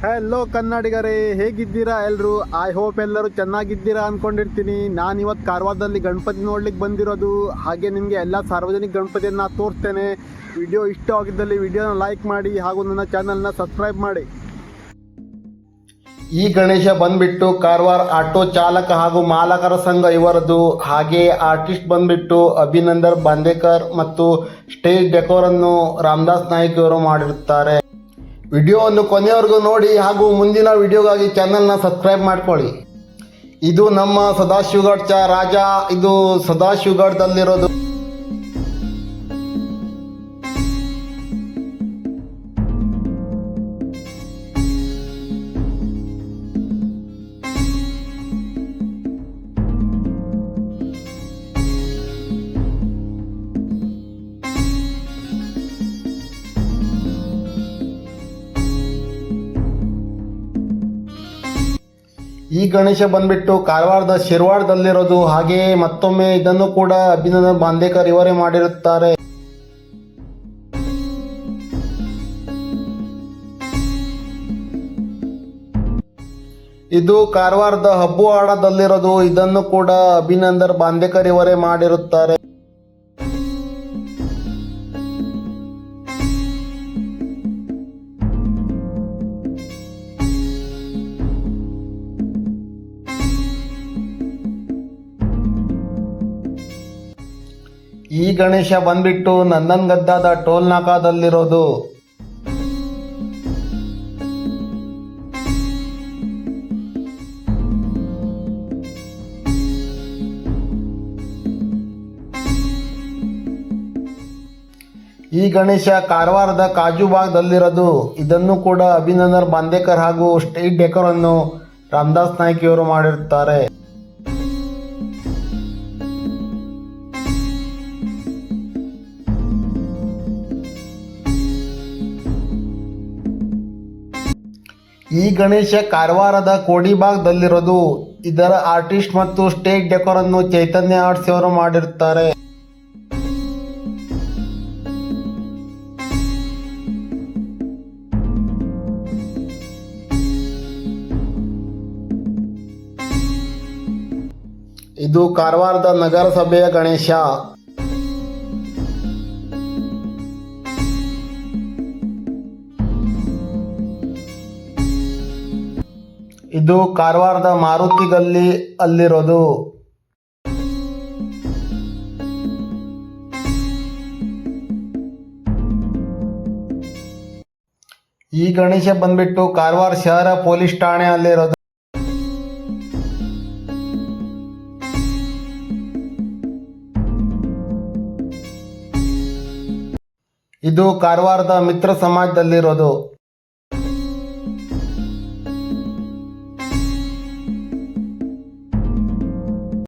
Hello ಕನ್ನಡಿಗರೇ, ಹೇಗಿದ್ದೀರಾ ಎಲ್ಲರೂ I hope ಎಲ್ಲರೂ ಚೆನ್ನಾಗಿದ್ದೀರಾ ಅಂದ್ಕೊಂಡಿರ್ತೀನಿ ನಾನು ಇವತ್ತು ಕಾರವಾರದಲ್ಲಿ ಗಣಪತಿ ನೋಡ್ಲಿಕ್ಕೆ ಬಂದಿರೋದು. ಹಾಗೆ ನಿಮಗೆ ಎಲ್ಲ ಸಾರ್ವಜನಿಕ ಗಣಪತಿಯನ್ನು ತೋರಿಸ್ತೇನೆ. ವಿಡಿಯೋ ಇಷ್ಟ ಆಗಿದ್ದಲ್ಲಿ ವಿಡಿಯೋನ ಲೈಕ್ ಮಾಡಿ ಹಾಗೂ ನನ್ನ ಚಾನಲ್ನ ಸಬ್ಸ್ಕ್ರೈಬ್ ಮಾಡಿ. ಈ ಗಣೇಶ ಬಂದ್ಬಿಟ್ಟು ಕಾರವಾರ ಆಟೋ ಚಾಲಕ ಹಾಗೂ ಮಾಲಕರ ಸಂಘ ಇವರದು. ಹಾಗೆ ಆರ್ಟಿಸ್ಟ್ ಬಂದ್ಬಿಟ್ಟು ಅಭಿನಂದನ್ ಬಾಂದೇಕರ್ ಮತ್ತು ಸ್ಟೇಜ್ ಡೆಕೋರನ್ನು ರಾಮದಾಸ್ ನಾಯಕ್ ಇವರು ಮಾಡಿರುತ್ತಾರೆ. ವಿಡಿಯೋವನ್ನು ಕೊನೆಯವರೆಗೂ ನೋಡಿ ಹಾಗೂ ಮುಂದಿನ ವಿಡಿಯೋಗಾಗಿ ಚಾನಲ್ನ ಸಬ್ಸ್ಕ್ರೈಬ್ ಮಾಡ್ಕೊಳ್ಳಿ. ಇದು ನಮ್ಮ ಸದಾಶಿವಗಢ ಚ ರಾಜ, ಇದು ಸದಾಶಿವಗಢದಲ್ಲಿರೋದು ಈ ಗಣೇಶ ಬಂದ್ಬಿಟ್ಟು ಕಾರವಾರದ ಶಿರ್ವಾಡದಲ್ಲಿರೋದು ಹಾಗೆ ಮತ್ತೊಮ್ಮೆ ಇದನ್ನು ಕೂಡ ಅಭಿನಂದನ್ ಬಾಂದೇಕರ್ ಇವರೇ ಮಾಡಿರುತ್ತಾರೆ. ಇದು ಕಾರವಾರದ ಹಬ್ಬುವಾಡದಲ್ಲಿರೋದು, ಇದನ್ನು ಕೂಡ ಅಭಿನಂದನ್ ಬಾಂದೇಕರ್ ಇವರೇ ಮಾಡಿರುತ್ತಾರೆ. ಈ ಗಣೇಶ ಬಂದ್ಬಿಟ್ಟು ನಂದನ್ಗದ್ದಾದ ಟೋಲ್ ನಾಕಾದಲ್ಲಿರೋದು ಈ ಗಣೇಶ ಕಾರವಾರದ ಕಾಜುಬಾಗ್ದಲ್ಲಿರೋದು ಇದನ್ನು ಕೂಡ ಅಭಿನಂದನ್ ಬಾಂದೇಕರ್ ಹಾಗೂ ಸ್ಟೇಟ್ ಡೆಕರ್ ಅನ್ನು ರಾಮದಾಸ್ ನಾಯ್ಕಿಯವರು ಮಾಡಿರುತ್ತಾರೆ. ಈ ಗಣೇಶ ಕಾರವಾರದ ಕೋಡಿಬಾಗ್ದಲ್ಲಿರೋದು ಇದರ ಆರ್ಟಿಸ್ಟ್ ಮತ್ತು ಸ್ಟೇಜ್ ಡೆಕೋರ್ ಅನ್ನು ಚೈತನ್ಯ ಆರ್ಟ್ಸ್ ಅವರು ಮಾಡಿರುತ್ತಾರೆ. ಇದು ಕಾರವಾರದ ನಗರಸಭೆಯ ಗಣೇಶ. ಇದು ಕಾರವಾರದ ಮಾರುತಿ ಗಲ್ಲಿ ಅಲ್ಲಿರೋದು. ಈ ಗಣೇಶ ಬಂದ್ಬಿಟ್ಟು ಕಾರವಾರ ಶಹರ ಪೊಲೀಸ್ ಠಾಣೆ ಅಲ್ಲಿರೋದು. ಇದು ಕಾರವಾರದ ಮಿತ್ರ ಸಮಾಜದಲ್ಲಿರೋದು.